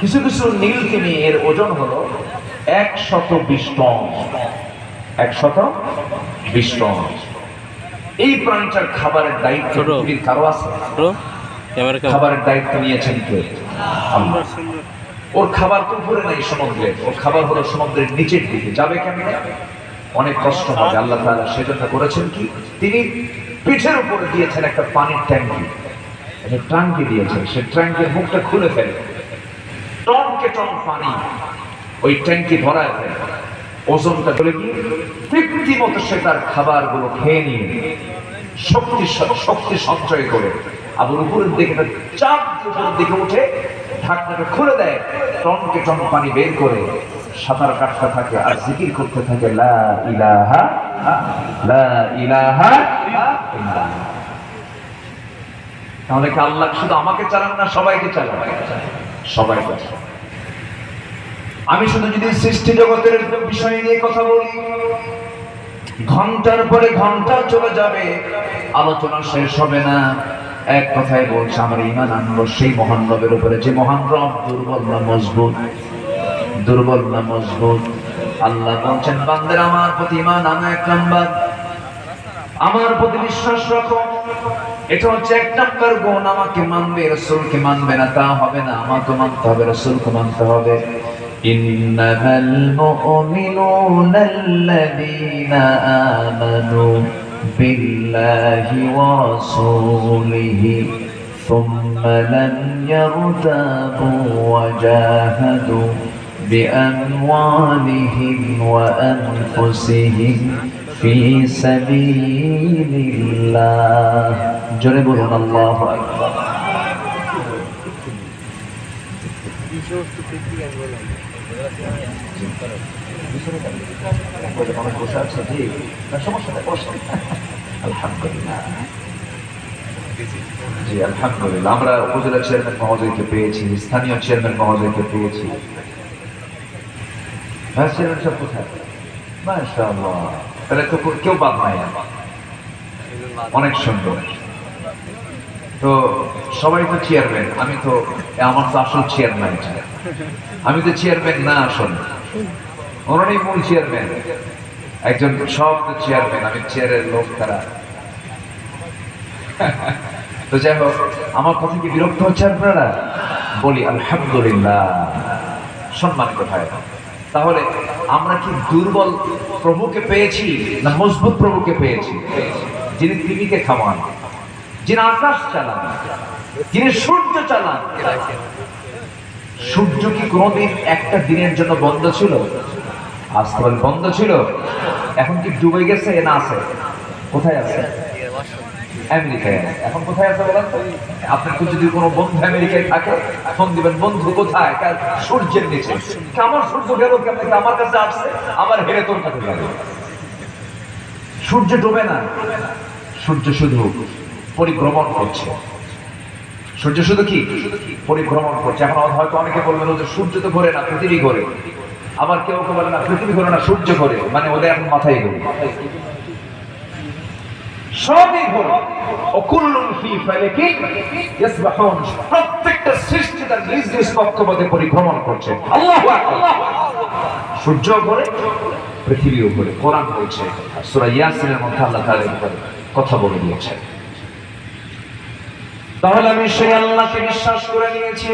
কিছু কিছু নীলকে নিয়ে এর ওজন হলো একশত বিশ টন। একশত বিশ টন। এই প্রাণীটার খাবারের দায়িত্ব পৃথিবীর কারও আছে? খাবারের দায়িত্ব নিয়েছেন কে? ওর খাবার তো উপরে নাই সমুদ্রে। ওর খাবার হলো সমুদ্রের নিচের দিকে। যাবে কেমনে? অনেক কষ্ট হবে। আল্লাহ তাআলা সেজন্য করেছেন কি? তিনি পিঠের উপরে দিয়েছেন একটা পানির ট্যাঙ্কি। একটা ট্যাঙ্কি দিয়েছেন। সে ট্যাঙ্কের মুখটা খুলে ফেলে। টনকে টন পানি ওই ট্যাঙ্কি ভরায় ফেলে ওজনটা চলে গিয়ে তৃপ্তি মতো সে তার খাবারগুলো খেয়ে নিয়ে শক্তি শক্তি সঞ্চয় করে আবার উপরের দিকে চাপ উপরের দিকে উঠে ঢাকনাটা খুলে দেয় টনকে টন পানি বের করে সাঁতার কাটতে থাকে আর জিকির করতে থাকে, লা ইলাহা লা ইলাহা। তাহলে কি আল্লাহ শুধু আমাকে চালান না সবাইকে চালান সবাইকে চালান। আমি শুধু যদি সৃষ্টি জগতের বিষয় নিয়ে কথা বলি, ঘণ্টার পরে ঘণ্টা চলে যাবে, আলোচনা শেষ হবে না। এক কথায় বলছে, আমার ইমান আনলো সেই মহান রবের উপরে। যে মহান রব দুর্বল না মজবুত? দুর্বল না মজবুত? আল্লাহ বলছেন, বান্দের, আমার প্রতি ইমান আনো এক নাম্বার। আমার প্রতি বিশ্বাস রাখো এটা হচ্ছে এক নাম্বার গুণ আমাকে মানবে রসুলকে মানবে না তা হবে না আমাকে মানতে হবে রসুলকে মানতে হবে إنما المؤمنون الذين آمنوا بالله ورسوله ثم لم يرتابوا وجاهدوا بأموالهم وأنفسهم في سبيل الله جربنا الله أكبر আলহামদুলিল্লাহ জি আলহামদুলিল্লাহ আমরা উপজেলা চেয়ারম্যান মহোদয়কে পেয়েছি স্থানীয় চেয়ারম্যান মহোদয়কে পেয়েছি ভাইস চেয়ারম্যান সব কোথায় মাশাআল্লাহ তাহলে তো কেউ বাদ নাই অনেক সুন্দর। তো সবাই তো চেয়ারম্যান আমি তো আমার তো আসল চেয়ারম্যান আমি তো চেয়ারম্যান না আসল। ওনারই মূল চেয়ারম্যান একজন সব তো চেয়ারম্যান আমি চেয়ারের লোক তারা। তো যাই হোক, আমার কথা কি বিরক্ত হচ্ছে আপনারা? বলি, আলহামদুলিল্লাহ। সম্মানিত ভাই তাহলে আমরা কি দুর্বল প্রভুকে পেয়েছি না মজবুত প্রভুকে পেয়েছি? যিনি পৃথিবীকে খাওয়ান যিনি আকাশ চালান, যিনি সূর্য চালান। সূর্য কি কোনোদিন একটা দিনের জন্য বন্ধ ছিল? আজ বন্ধ ছিল। এখন কি ডুবে গেছে না আছে? কোথায় আছে? আমেরিকায় এখন কোথায় আছে বলেন? আপনার তো যদি কোনো বন্ধু আমেরিকায় থাকে, ফোন দিবেন, বন্ধু, কোথায়? কার সূর্যের নিচে। আমার সূর্য গেল কেমন? আমার কাছে আসছে, আমার হেরে তোর কাছে যাবে। সূর্য ডুবে না। সূর্য শুধু পরিভ্রমণ করছে। সূর্য শুধু কি? পরিভ্রমণ করছে। এখন হয়তো অনেকে বলবেন যে সূর্য তো ঘোরে না, পৃথিবী ঘোরে। আবার কেউ কেউ বলে, না, পৃথিবী ঘোরে না, সূর্য ঘোরে। মানে ওদের এখন মাথায় ঘোরে। সবই অকুল্লুন ফি ইয়াসবাহুন। প্রত্যেকটা সৃষ্টি তার নিজ নিজ কক্ষপথে পরিভ্রমণ করছে। আল্লাহু আকবার। সূর্য ঘোরে পৃথিবীও ঘোরে কোরআন বলছে, সূরা ইয়াসিনের মধ্যে আল্লাহ তাআলা কথা বলে দিয়েছেন। তাহলে আমি সেই আল্লাহকে বিশ্বাস করে নিয়েছি।